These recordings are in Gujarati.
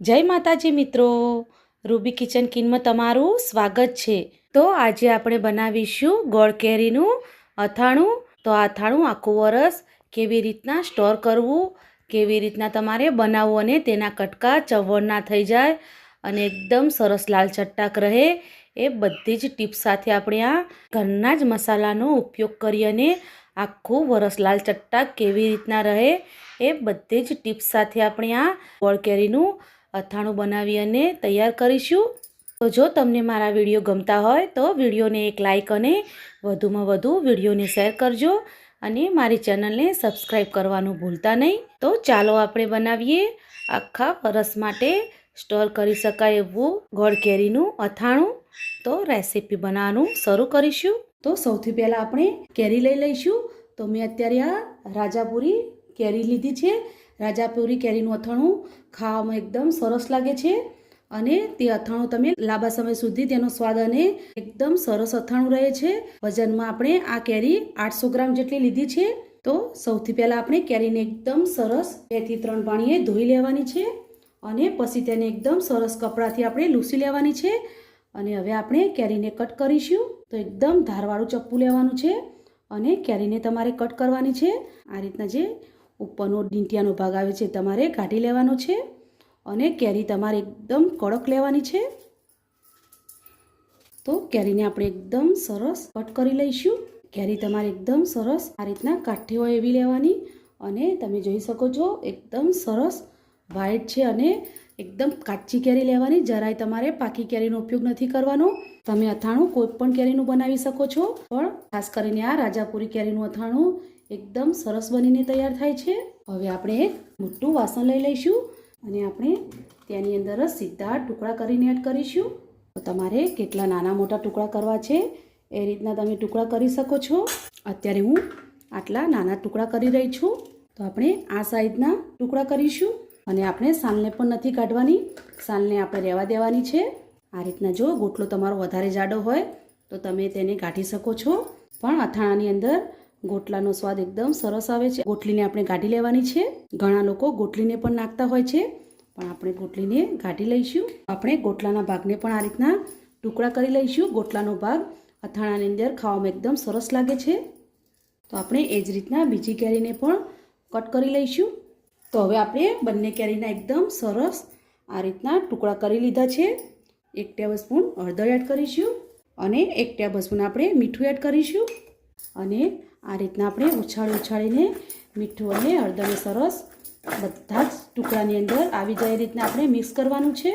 જય માતાજી મિત્રો. રૂબી કિચન કિનમાં તમારું સ્વાગત છે. તો આજે આપણે બનાવીશું ગોળ કેરીનું અથાણું. તો આ અથાણું આખું વરસ કેવી રીતના સ્ટોર કરવું, કેવી રીતના તમારે બનાવવું અને તેના કટકા ચવણ ના થઈ જાય અને એકદમ સરસ લાલ ચટ્ટાક રહે એ બધી જ ટીપ સાથે આપણે આ ઘરના જ મસાલાનો ઉપયોગ કરી અને આખું વરસ લાલ ચટ્ટાક કેવી રીતના રહે એ બધી જ ટીપ્સ સાથે આપણે આ ગોળ કેરીનું અથાણું બનાવી અને તૈયાર કરીશું. તો જો તમને મારા વીડિયો ગમતા હોય તો વિડીયોને એક લાઇક અને વધુમાં વધુ વિડીયોને શેર કરજો અને મારી ચેનલને સબસ્ક્રાઈબ કરવાનું ભૂલતા નહીં. તો ચાલો આપણે બનાવીએ આખા વરસ માટે સ્ટોર કરી શકાય એવું ગોળ કેરીનું અથાણું. તો રેસીપી બનાવવાનું શરૂ કરીશું. તો સૌથી પહેલાં આપણે કેરી લઈ લઈશું. તો મેં અત્યારે આ રાજાપુરી કેરી લીધી છે. રાજાપુરી કેરીનું અથાણું ખાવામાં એકદમ સરસ લાગે છે અને તે અથાણું તમે લાંબા સમય સુધી તેનો સ્વાદ અને એકદમ સરસ અથાણું રહે છે. વજનમાં આપણે આ કેરી આઠસો ગ્રામ જેટલી લીધી છે. તો સૌથી પહેલાં આપણે કેરીને એકદમ સરસ બેથી ત્રણ પાણીએ ધોઈ લેવાની છે અને પછી તેને એકદમ સરસ કપડાથી આપણે લૂસી લેવાની છે અને હવે આપણે કેરીને કટ કરીશું. તો એકદમ ધારવાળું ચપ્પુ લેવાનું છે અને કેરીને તમારે કટ કરવાની છે. આ રીતના જે ઉપરનો ડીંટિયાનો ભાગ આવે છે તમારે કાઢી લેવાનો છે અને કેરી તમારે એકદમ કડક લેવાની છે. તો કેરીને આપણે એકદમ સરસ કટ કરી લઈશું. કેરી તમારે એકદમ સરસ આ રીતના કાઠી હોય એવી લેવાની અને તમે જોઈ શકો છો એકદમ સરસ વ્હાઈટ છે અને એકદમ કાચી કેરી લેવાની. જરાય તમારે પાકી કેરીનો ઉપયોગ નથી કરવાનો. તમે અથાણું કોઈ પણ કેરીનું બનાવી શકો છો. પણ ખાસ કરીને આ રાજાપુરી કેરીનું અથાણું એકદમ સરસ બનીને તૈયાર થાય છે. હવે આપણે એક મોટું વાસણ લઈ લઈશું અને આપણે તેની અંદર સીધા ટુકડા કરીને એડ કરીશું. તો તમારે કેટલા નાના મોટા ટુકડા કરવા છે એ રીતના તમે ટુકડા કરી શકો છો. અત્યારે હું આટલા નાના ટુકડા કરી રહી છું. તો આપણે આ સાઈઝના ટુકડા કરીશું અને આપણે સાલને પણ નથી કાઢવાની. સાલને આપણે રહેવા દેવાની છે. આ રીતના જો ગોટલો તમારો વધારે જાડો હોય તો તમે તેને કાઢી શકો છો. પણ અથાણાની અંદર ગોટલાનો સ્વાદ એકદમ સરસ આવે છે. ગોટલીને આપણે કાઢી લેવાની છે. ઘણા લોકો ગોટલીને પણ નાખતા હોય છે. પણ આપણે ગોટલીને કાઢી લઈશું. આપણે ગોટલાના ભાગને પણ આ રીતના ટુકડા કરી લઈશું. ગોટલાનો ભાગ અથાણાની અંદર ખાવામાં એકદમ સરસ લાગે છે. તો આપણે એ જ રીતના બીજી કેરીને પણ કટ કરી લઈશું. તો હવે આપણે બંને કેરીના એકદમ સરસ આ રીતના ટુકડા કરી લીધા છે. એક ટેબલ સ્પૂન હળદર એડ કરીશું અને એક ટેબલ આપણે મીઠું એડ કરીશું. અને આ રીતના આપણે ઉછાળી ઉછાળીને મીઠું અને હળદરને સરસ બધા જ ટુકડાની અંદર આવી જાય રીતના આપણે મિક્સ કરવાનું છે.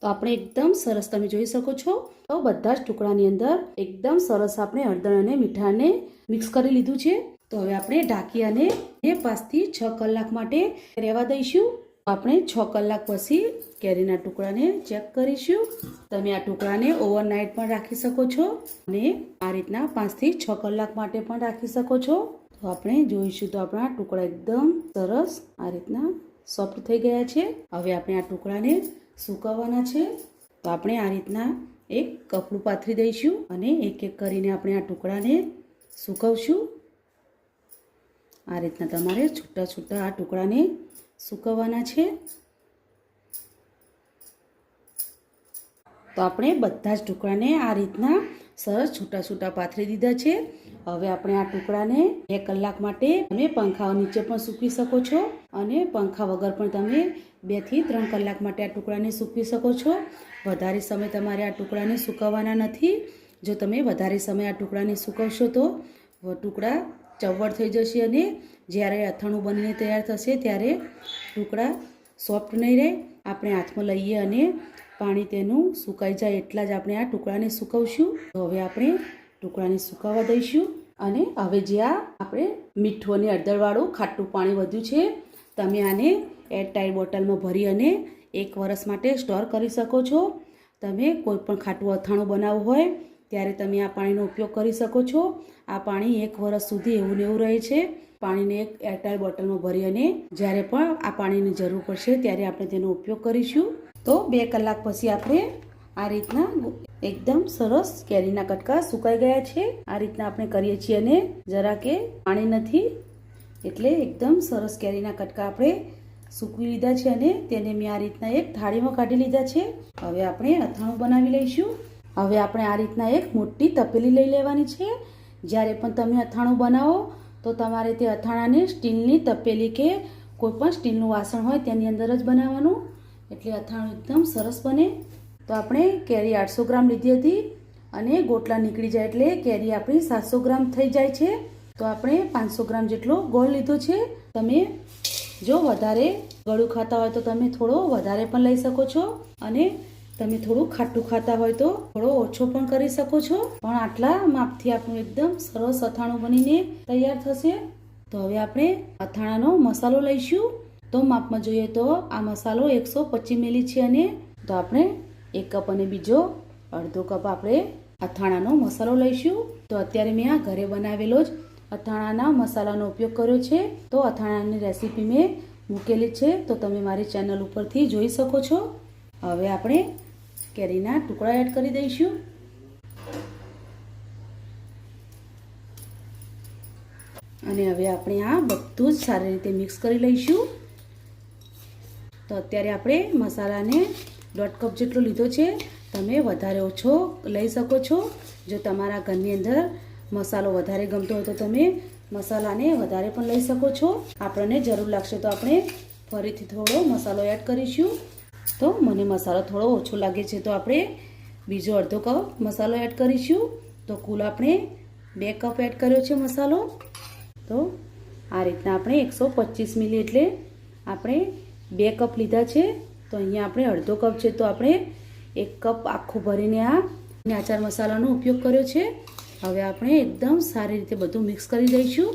તો આપણે એકદમ સરસ તમે જોઈ શકો છો. તો બધા જ ટુકડાની અંદર એકદમ સરસ આપણે હળદર અને મીઠાને મિક્સ કરી લીધું છે. તો હવે આપણે ઢાંકી અને પાંચથી છ કલાક માટે રહેવા દઈશું. આપણે છ કલાક પછી કેરીના ટુકડાને ચેક કરીશું. તમે આ ટુકડાને ઓવરનાઇટ પણ રાખી શકો છો અને આ રીતના પાંચથી છ કલાક માટે પણ રાખી શકો છો. તો આપણે જોઈશું તો આપણા ટુકડા એકદમ સરસ આ રીતના સોફ્ટ થઈ ગયા છે. હવે આપણે આ ટુકડાને સૂકવવાના છે. તો આપણે આ રીતના એક કપડું પાથરી દઈશું અને એક એક કરીને આપણે આ ટુકડાને સૂકવશું. આ રીતના તમારે છૂટા છૂટા આ ટુકડાને સૂકવવાના છે. તો આપણે બધા જ ટુકડાને આ રીતના સરસ છૂટા છૂટા પાથરી દીધા છે. હવે આપણે આ ટુકડાને બે કલાક માટે તમે પંખા નીચે પણ સૂકવી શકો છો અને પંખા વગર પણ તમે બેથી ત્રણ કલાક માટે આ ટુકડાને સૂકવી શકો છો. વધારે સમય તમારે આ ટુકડાને સૂકવવાના નથી. જો તમે વધારે સમય આ ટુકડાને સૂકવશો તો ટુકડા ચવડ થઈ જશે અને જ્યારે અથાણું બનીને તૈયાર થશે ત્યારે ટુકડા સોફ્ટ નહીં રહે. આપણે હાથમાં લઈએ અને પાણી તેનું સુકાઈ જાય એટલા જ આપણે આ ટુકડાને સુકવશું. તો હવે આપણે ટુકડાને સુકાવા દઈશું અને હવે જે આ આપણે મીઠું અને હળદરવાળું ખાટું પાણી વધ્યું છે, તમે આને એરટાઈટ બોટલમાં ભરી અને એક વરસ માટે સ્ટોર કરી શકો છો. તમે કોઈ પણ ખાટું અથાણું બનાવવું હોય ત્યારે તમે આ પાણીનો ઉપયોગ કરી શકો છો. આ પાણી એક વર્ષ સુધી એવું ને એવું રહે છે. પાણીને એક એરટાઈટ બોટલમાં ભરી અને જ્યારે પણ આ પાણીની જરૂર પડશે ત્યારે આપણે તેનો ઉપયોગ કરીશું. તો બે કલાક પછી આપણે આ રીતના એકદમ સરસ કેરીના કટકા સુકાઈ ગયા છે. આ રીતના આપણે કરીએ છીએ અને જરા કે પાણી નથી એટલે એકદમ સરસ કેરીના કટકા આપણે સૂકવી લીધા છે અને તેને મેં આ રીતના એક થાળીમાં કાઢી લીધા છે. હવે આપણે અથાણું બનાવી લઈશું. હવે આપણે આ રીતના એક મોટી તપેલી લઈ લેવાની છે. જ્યારે પણ તમે અથાણું બનાવો, તો તમારે તે અથાણાને સ્ટીલની તપેલી કે કોઈ પણ સ્ટીલનું વાસણ હોય તેની અંદર જ બનાવવાનું. એટલે અથાણું એકદમ સરસ બને. તો આપણે કેરી આઠસો ગ્રામ લીધી હતી અને ગોટલા નીકળી જાય એટલે કેરી આપણી સાતસો ગ્રામ થઈ જાય છે. તો આપણે પાંચસો ગ્રામ જેટલો ગોળ લીધો છે. તમે જો વધારે ગળું ખાતા હોય તો તમે થોડો વધારે પણ લઈ શકો છો. અને તમે થોડું ખાટું ખાતા હોય તો થોડો ઓછો પણ કરી શકો છો. પણ આટલા માપથી આપણું એકદમ સરસ અથાણું બનીને તૈયાર થશે. તો હવે આપણે અથાણાનો મસાલો લઈશું. તો માપમાં જોઈએ તો આ મસાલો એકસો પચીસ મિલી છે અને તો આપણે એક કપ અને બીજો અડધો કપ આપણે અથાણાનો મસાલો લઈશું. તો અત્યારે મેં આ ઘરે બનાવેલો જ અથાણાના મસાલાનો ઉપયોગ કર્યો છે. તો અથાણાની રેસીપી મેં મૂકેલી છે. તો તમે મારી ચેનલ ઉપરથી જોઈ શકો છો. હવે આપણે કેરીના ટુકડા એડ કરી દઈશું. અને હવે આપણે આ બધું જ સારી રીતે મિક્સ કરી લઈશું. તો અત્યારે આપણે મસાલાને દોઢ કપ જેટલો લીધો છે. તમે વધારે ઓછો લઈ શકો છો. જો તમારા ઘરની અંદર મસાલો વધારે ગમતો હોય તો તમે મસાલાને વધારે પણ લઈ શકો છો. આપણને જરૂર લાગશે તો આપણે ફરીથી થોડો મસાલો એડ કરીશું. તો મને મસાલો થોડો ઓછો લાગે છે. તો આપણે બીજો અડધો કપ મસાલો એડ કરીશું. તો કુલ આપણે બે કપ એડ કર્યો છે મસાલો. તો આ રીતના આપણે એકસો પચીસ મિલી એટલે આપણે બે કપ લીધા છે. તો અહીંયા આપણે અડધો કપ છે. તો આપણે એક કપ આખું ભરીને આ આચાર મસાલાનો ઉપયોગ કર્યો છે. હવે આપણે એકદમ સારી રીતે બધું મિક્સ કરી દઈશું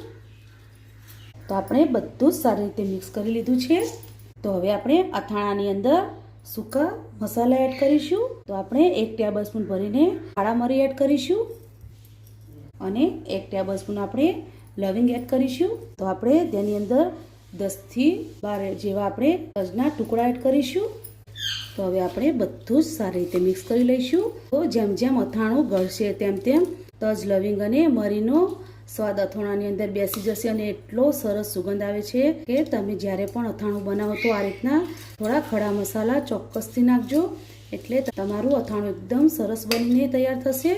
તો આપણે બધું જ સારી રીતે મિક્સ કરી લીધું છે. તો હવે આપણે અથાણાની અંદર સૂકા મસાલા એડ કરીશું. તો આપણે એક ટેબલ સ્પૂન ભરીને કાળા મરી એડ કરીશું. અને એક ટેબલ સ્પૂન આપણે લવિંગ એડ કરીશું. તો આપણે તેની અંદર દસથી બાર જેવા આપણે તજના ટુકડા એડ કરીશું. તો હવે આપણે બધું જ સારી રીતે મિક્સ કરી લઈશું. તો જેમ જેમ અથાણું ગળશે તેમ તેમ તજ લવિંગ અને મરીનો સ્વાદ અથાણાની અંદર બેસી જશે અને એટલો સરસ સુગંધ આવે છે કે તમે જ્યારે પણ અથાણું બનાવો તો આ રીતના થોડા ખડા મસાલા ચોક્કસથી નાખજો. એટલે તમારું અથાણું એકદમ સરસ બનીને તૈયાર થશે.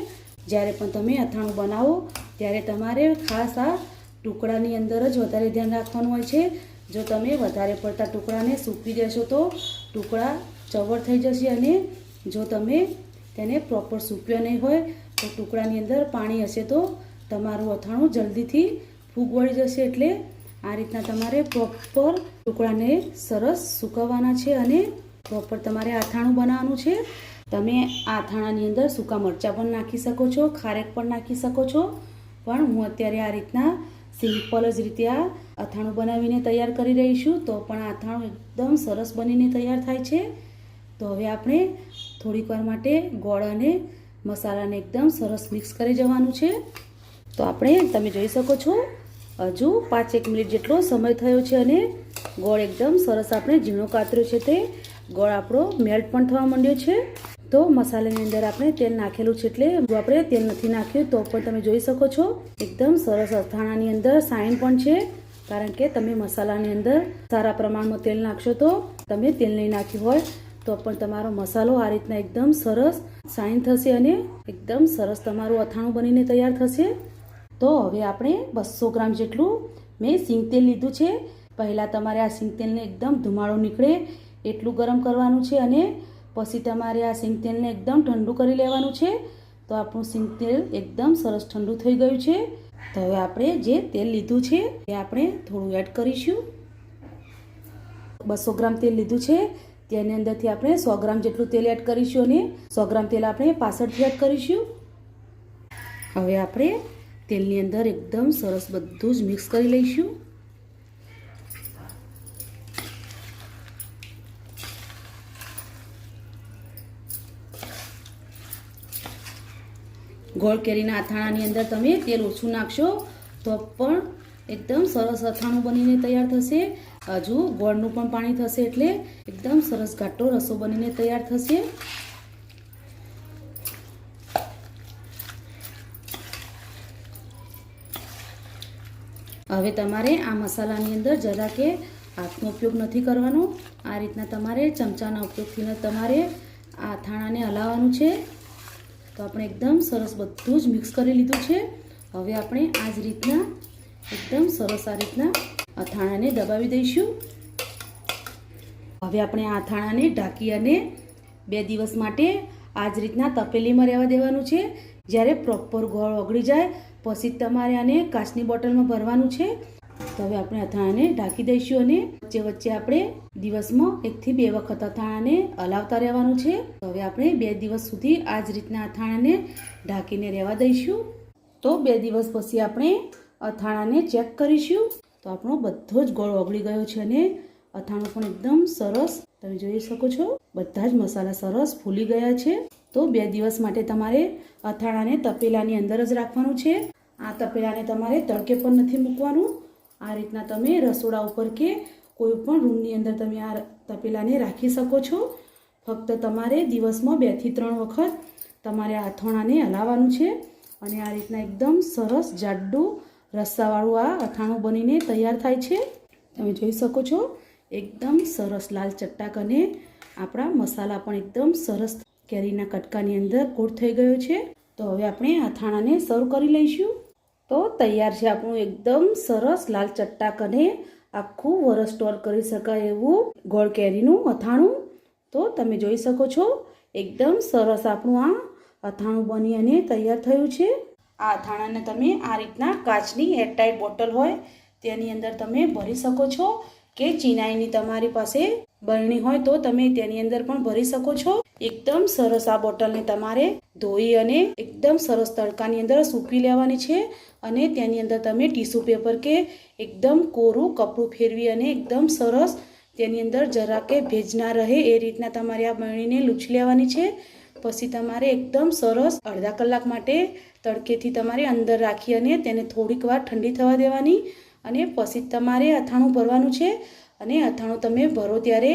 જ્યારે પણ તમે અથાણું બનાવો, ત્યારે તમારે ખાસ આ ટુકડાની અંદર જ વધારે ધ્યાન રાખવાનું હોય છે. જો તમે વધારે પડતા ટુકડાને સૂકવી દેશો તો ટુકડા ચવડ થઈ જશે અને જો તમે તેને પ્રોપર સૂક્યો નહીં હોય, તો ટુકડાની અંદર પાણી હશે તો તમારું અથાણું જલ્દીથી ફૂગ વળી જશે એટલે આ રીતના તમારે પ્રોપર ટુકડાને સરસ સૂકવવાના છે અને પ્રોપર તમારે અથાણું બનાવવાનું છે. તમે આ અથાણાની અંદર સૂકા મરચાં પણ નાખી શકો છો, ખારેક પણ નાખી શકો છો. પણ હું અત્યારે આ રીતના સિમ્પલ જ રીતે આ અથાણું બનાવીને તૈયાર કરી રહી છું. તો પણ આ અથાણું એકદમ સરસ બનીને તૈયાર થાય છે. તો હવે આપણે થોડીક વાર માટે ગોળ અને મસાલાને એકદમ સરસ મિક્સ કરી જવાનું છે. તો આપણે તમે જોઈ શકો છો, હજુ પાંચ એક મિનિટ જેટલો સમય થયો છે અને ગોળ એકદમ સરસ આપણે ઝીણો કાતર્યો છે તે. ગોળ આપણો મેલ્ટ પણ થવા માંડ્યો છે. તો મસાલાની અંદર આપણે તેલ નાખેલું છે એટલે આપણે તેલ નથી નાખ્યું તો પણ તમે જોઈ શકો છો, એકદમ સરસ અથાણાની અંદર સાઈન પણ છે. કારણ કે તમે મસાલાની અંદર સારા પ્રમાણમાં તેલ નાખશો તો તમે તેલ નહીં નાખ્યું હોય તો પણ તમારો મસાલો આ રીતના એકદમ સરસ સાઈન થશે અને એકદમ સરસ તમારું અથાણું બનીને તૈયાર થશે. તો હવે આપણે બસો ગ્રામ જેટલું મેં સિંગ તેલ લીધું છે. પહેલાં તમારે આ સિંગ તેલને એકદમ ધુમાડો નીકળે એટલું ગરમ કરવાનું છે અને પછી તમારે આ સિંગ તેલને એકદમ ઠંડુ કરી લેવાનું છે. તો આપણું સિંગ તેલ એકદમ સરસ ઠંડુ થઈ ગયું છે. તો હવે આપણે જે તેલ લીધું છે એ આપણે થોડું એડ કરીશું. બસો ગ્રામ તેલ લીધું છે. તેની અંદરથી આપણે સો ગ્રામ જેટલું તેલ એડ કરીશું અને સો ગ્રામ તેલ આપણે પાછળથી એડ કરીશું. હવે આપણે તેલની અંદર એકદમ સરસ બધું જ મિક્સ કરી લઈશું. ગોળ કેરીના અથાણાની અંદર તમે તેલ ઓછું નાખશો તો પણ એકદમ સરસ અથાણું બનીને તૈયાર થશે. હજુ ગોળનું પણ પાણી થશે એટલે એકદમ સરસ ઘાટો રસો બનીને તૈયાર થશે. હવે તમારે આ મસાલાની અંદર જરા કે હાથનો ઉપયોગ નથી કરવાનો. આ રીતના તમારે ચમચાના ઉપયોગથી તમારે આ અથાણાને હલાવવાનું છે. તો આપણે એકદમ સરસ બધું જ મિક્સ કરી લીધું છે. હવે આપણે આ જ રીતના એકદમ સરસ આ રીતના અથાણાને દબાવી દઈશું. હવે આપણે આ અથાણાને ઢાંકી અને બે દિવસ માટે આ જ રીતના તપેલીમાં રહેવા દેવાનું છે. જ્યારે પ્રોપર ગોળ ઓગળી જાય પછી તમારે આને કાચની બોટલમાં ભરવાનું છે. તો હવે આપણે અથાણાને ઢાંકી દઈશું અને વચ્ચે વચ્ચે આપણે દિવસમાં એકથી બે વખત અથાણાને હલાવતા રહેવાનું છે. તો હવે આપણે બે દિવસ સુધી આ જ રીતના અથાણાને ઢાંકીને રહેવા દઈશું. તો બે દિવસ પછી આપણે અથાણાને ચેક કરીશું. તો આપણો બધો જ ગોળ ઓગળી ગયો છે અને અથાણું પણ એકદમ સરસ, તમે જોઈ શકો છો, બધા જ મસાલા સરસ ફૂલી ગયા છે. તો બે દિવસ માટે તમારે અથાણાને તપેલાની અંદર જ રાખવાનું છે. આ તપેલાને તમારે તડકે પણ નથી મૂકવાનું. આ રીતના તમે રસોડા ઉપર કે કોઈ પણ રૂમની અંદર તમે આ તપેલાને રાખી શકો છો. ફક્ત તમારે દિવસમાં બેથી ત્રણ વખત તમારે આ અથાણાને હલાવવાનું છે અને આ રીતના એકદમ સરસ જાડું રસ્સાવાળું આ અથાણું બનીને તૈયાર થાય છે. તમે જોઈ શકો છો, એકદમ સરસ લાલ ચટ્ટાક અને આપણા મસાલા પણ એકદમ સરસ કેરીના કટકાની અંદર કોટ થઈ ગયો છે. તો હવે આપણે અથાણાને સર્વ કરી લઈશું. તો તૈયાર છે આપણું એકદમ સરસ લાલ ચટ્ટાક અને આખું વરસ સ્ટોર કરી શકાય એવું ગોળ કેરીનું અથાણું. તો તમે જોઈ શકો છો, એકદમ સરસ આપણું આ અથાણું બની અને તૈયાર થયું છે. આ અથાણાને તમે આ રીતના કાચની એરટાઈટ બોટલ હોય તેની અંદર તમે ભરી શકો છો. કે ચિનાઈની તમારી પાસે બરણી હોય તો તમે તેની અંદર પણ ભરી શકો છો. એકદમ સરસ આ બોટલને તમારે ધોઈ અને એકદમ સરસ તડકાની અંદર સૂકવી લેવાની છે અને તેની અંદર તમે ટીશ્યુ પેપર કે એકદમ કોરું કપડું ફેરવી અને એકદમ સરસ તેની અંદર જરા કે ભેજ ના રહે એ રીતના તમારે આ બરણીને લૂછી લેવાની છે. પછી તમારે એકદમ સરસ અડધા કલાક માટે તડકેથી તમારે અંદર રાખી અને તેને થોડીક વાર ઠંડી થવા દેવાની. અને પછી તમારે અથાણું ભરવાનું છે અને અથાણું તમે ભરો ત્યારે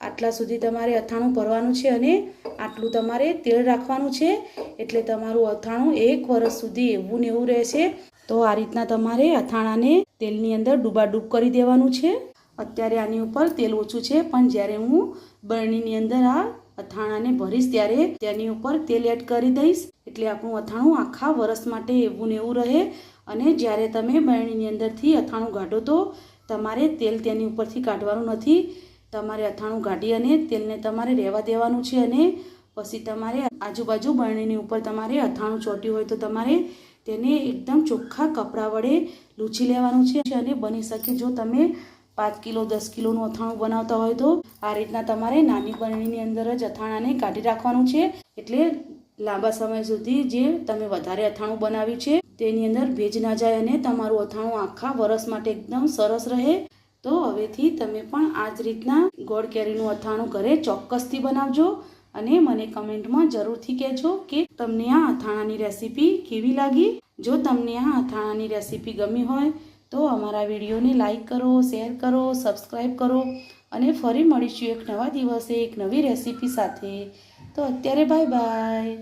આટલા સુધી તમારે અથાણું ભરવાનું છે અને આટલું તમારે તેલ રાખવાનું છે એટલે તમારું અથાણું એક વર્ષ સુધી એવું ને એવું રહેશે. તો આ રીતના તમારે અથાણાને તેલની અંદર ડૂબાડૂબ કરી દેવાનું છે. અત્યારે આની ઉપર તેલ ઓછું છે, પણ જ્યારે હું બરણીની અંદર આ અથાણાને ભરીશ ત્યારે તેની ઉપર તેલ એડ કરી દઈશ. એટલે આપણું અથાણું આખા વરસ માટે એવું ને એવું રહે. અને જ્યારે તમે બરણીની અંદરથી અથાણું કાઢો તો તમારે તેલ તેની ઉપરથી કાઢવાનું નથી. તમારે અથાણું કાઢી અને તેલને તમારે રહેવા દેવાનું છે અને પછી તમારે આજુબાજુ બરણીની ઉપર તમારે અથાણું ચોટ્યું હોય તો તમારે તેને એકદમ ચોખ્ખા કપડાં વડે લૂછી લેવાનું છે અને બની શકે જો તમે પાંચ કિલો, દસ કિલોનું અથાણું બનાવતા હોય તો આ રીતના તમારે નાની બરણીની અંદર જ અથાણાને કાઢી રાખવાનું છે. એટલે લાંબા સમય સુધી જે તમે વધારે અથાણું બનાવ્યું છે તેની અંદર ભેજ ના જાય અને તમારું અથાણું આખા વરસ માટે એકદમ સરસ રહે. તો હવેથી તમે પણ આ જ રીતના ગોળ કેરીનું અથાણું ઘરે ચોક્કસથી બનાવજો અને મને કમેન્ટમાં જરૂરથી કહેજો કે તમને આ અથાણાની રેસીપી કેવી લાગી? જો તમને આ અથાણાની રેસીપી ગમી હોય તો અમારા વિડીયોને લાઈક કરો, શેર કરો, સબસ્ક્રાઈબ કરો અને ફરી મળીશું એક નવા દિવસે એક નવી રેસીપી સાથે. તો અત્યારે બાય બાય.